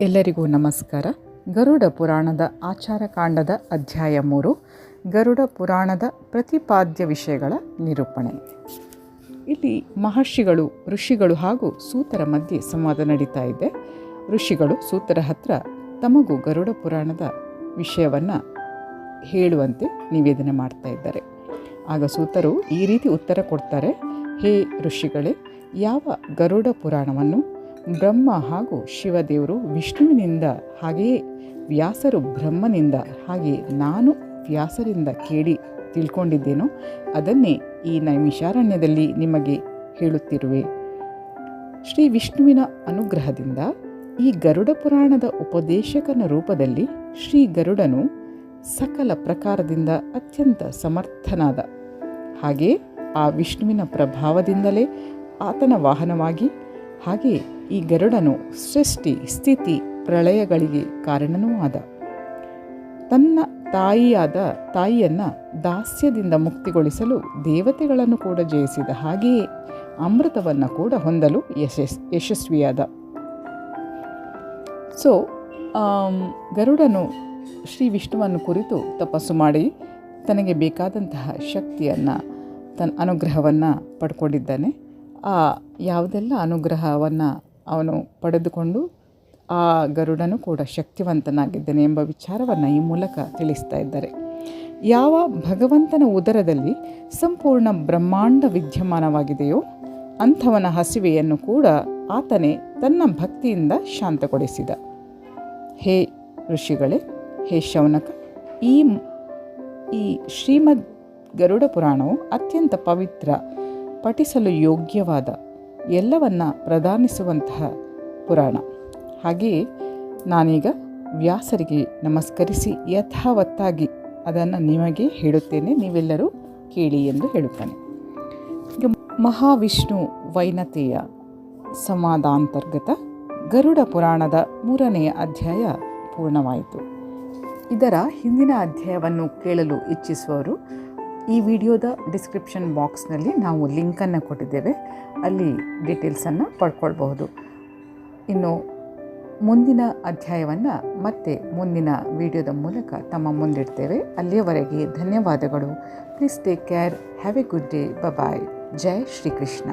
ಎಲ್ಲರಿಗೂ ನಮಸ್ಕಾರ. ಗರುಡ ಪುರಾಣದ ಆಚಾರಕಾಂಡದ ಅಧ್ಯಾಯ ಮೂರು, ಗರುಡ ಪುರಾಣದ ಪ್ರತಿಪಾದ್ಯ ವಿಷಯಗಳ ನಿರೂಪಣೆ. ಇಲ್ಲಿ ಮಹರ್ಷಿಗಳು, ಋಷಿಗಳು ಹಾಗೂ ಸೂತರ ಮಧ್ಯೆ ಸಂವಾದ ನಡೀತಾ ಇದೆ. ಋಷಿಗಳು ಸೂತರ ಹತ್ರ ತಮಗೂ ಗರುಡ ಪುರಾಣದ ವಿಷಯವನ್ನು ಹೇಳುವಂತೆ ನಿವೇದನೆ ಮಾಡ್ತಾ ಇದ್ದಾರೆ. ಆಗ ಸೂತರು ಈ ರೀತಿ ಉತ್ತರ ಕೊಡ್ತಾರೆ, ಹೇ ಋಷಿಗಳೇ, ಯಾವ ಗರುಡ ಪುರಾಣವನ್ನು ಬ್ರಹ್ಮ ಹಾಗೂ ಶಿವದೇವರು ವಿಷ್ಣುವಿನಿಂದ ಹಾಗೆಯೇ ವ್ಯಾಸರು ಬ್ರಹ್ಮನಿಂದ ಹಾಗೆ ನಾನು ವ್ಯಾಸರಿಂದ ಕೇಳಿ ತಿಳ್ಕೊಂಡಿದ್ದೇನೋ, ಅದನ್ನೇ ಈ ನೈಮಿಷಾರಣ್ಯದಲ್ಲಿ ನಿಮಗೆ ಹೇಳುತ್ತಿರುವೆ. ಶ್ರೀ ವಿಷ್ಣುವಿನ ಅನುಗ್ರಹದಿಂದ ಈ ಗರುಡ ಪುರಾಣದ ಉಪದೇಶಕನ ರೂಪದಲ್ಲಿ ಶ್ರೀ ಗರುಡನು ಸಕಲ ಪ್ರಕಾರದಿಂದ ಅತ್ಯಂತ ಸಮರ್ಥನಾದ. ಹಾಗೆ ಆ ವಿಷ್ಣುವಿನ ಪ್ರಭಾವದಿಂದಲೇ ಆತನ ವಾಹನವಾಗಿ ಹಾಗೆ ಈ ಗರುಡನು ಸೃಷ್ಟಿ, ಸ್ಥಿತಿ, ಪ್ರಳಯಗಳಿಗೆ ಕಾರಣನೂ ಆದ. ತನ್ನ ತಾಯಿಯಾದ ತಾಯಿಯನ್ನು ದಾಸ್ಯದಿಂದ ಮುಕ್ತಿಗೊಳಿಸಲು ದೇವತೆಗಳನ್ನು ಕೂಡ ಜಯಿಸಿದ ಹಾಗೆಯೇ ಅಮೃತವನ್ನು ಕೂಡ ಹೊಂದಲು ಯಶಸ್, ಯಶಸ್ವಿಯಾದ. ಸೊ ಗರುಡನು ಶ್ರೀ ವಿಷ್ಣುವನ್ನು ಕುರಿತು ತಪಸ್ಸು ಮಾಡಿ ತನಗೆ ಬೇಕಾದಂತಹ ಶಕ್ತಿಯನ್ನು, ತನ್ನ ಅನುಗ್ರಹವನ್ನು ಪಡ್ಕೊಂಡಿದ್ದಾನೆ. ಯಾವುದೆಲ್ಲ ಅನುಗ್ರಹವನ್ನು ಅವನು ಪಡೆದುಕೊಂಡು ಆ ಗರುಡನು ಕೂಡ ಶಕ್ತಿವಂತನಾಗಿದ್ದಾನೆ ಎಂಬ ವಿಚಾರವನ್ನು ಈ ಮೂಲಕ ತಿಳಿಸ್ತಾ ಇದ್ದಾರೆ. ಯಾವ ಭಗವಂತನ ಉದರದಲ್ಲಿ ಸಂಪೂರ್ಣ ಬ್ರಹ್ಮಾಂಡ ವಿದ್ಯಮಾನವಾಗಿದೆಯೋ ಅಂಥವನ ಹಸಿವೆಯನ್ನು ಕೂಡ ಆತನೇ ತನ್ನ ಭಕ್ತಿಯಿಂದ ಶಾಂತಗೊಳಿಸಿದ. ಹೇ ಋಷಿಗಳೇ, ಹೇ ಶೌನಕ, ಈ ಈ ಶ್ರೀಮದ್ ಗರುಡ ಪುರಾಣವು ಅತ್ಯಂತ ಪವಿತ್ರ ಪಠಿಸಲು ಯೋಗ್ಯವಾದ ಎಲ್ಲವನ್ನ ಪ್ರದಾನಿಸುವಂತಹ ಪುರಾಣ. ಹಾಗೆಯೇ ನಾನೀಗ ವ್ಯಾಸರಿಗೆ ನಮಸ್ಕರಿಸಿ ಯಥಾವತ್ತಾಗಿ ಅದನ್ನು ನಿಮಗೆ ಹೇಳುತ್ತೇನೆ, ನೀವೆಲ್ಲರೂ ಕೇಳಿ ಎಂದು ಹೇಳುತ್ತಾನೆ. ಮಹಾವಿಷ್ಣು ವೈನತೆಯ ಸಂವಾದಾಂತರ್ಗತ ಗರುಡ ಪುರಾಣದ ಮೂರನೆಯ ಅಧ್ಯಾಯ ಪೂರ್ಣವಾಯಿತು. ಇದರ ಹಿಂದಿನ ಅಧ್ಯಾಯವನ್ನು ಕೇಳಲು ಇಚ್ಛಿಸುವವರು ಈ ವಿಡಿಯೋದ ಡಿಸ್ಕ್ರಿಪ್ಷನ್ ಬಾಕ್ಸ್ನಲ್ಲಿ ನಾವು ಲಿಂಕನ್ನು ಕೊಟ್ಟಿದ್ದೇವೆ. ಅಲ್ಲಿ ಡೀಟೇಲ್ಸನ್ನು ಪಡ್ಕೊಳ್ಬಹುದು. ಇನ್ನು ಮುಂದಿನ ಅಧ್ಯಾಯವನ್ನು ಮತ್ತೆ ಮುಂದಿನ ವಿಡಿಯೋದ ಮೂಲಕ ತಮ್ಮ ಮುಂದಿಡ್ತೇವೆ. ಅಲ್ಲಿಯವರೆಗೆ ಧನ್ಯವಾದಗಳು. Please take care have a good day bye Jai Shri Krishna.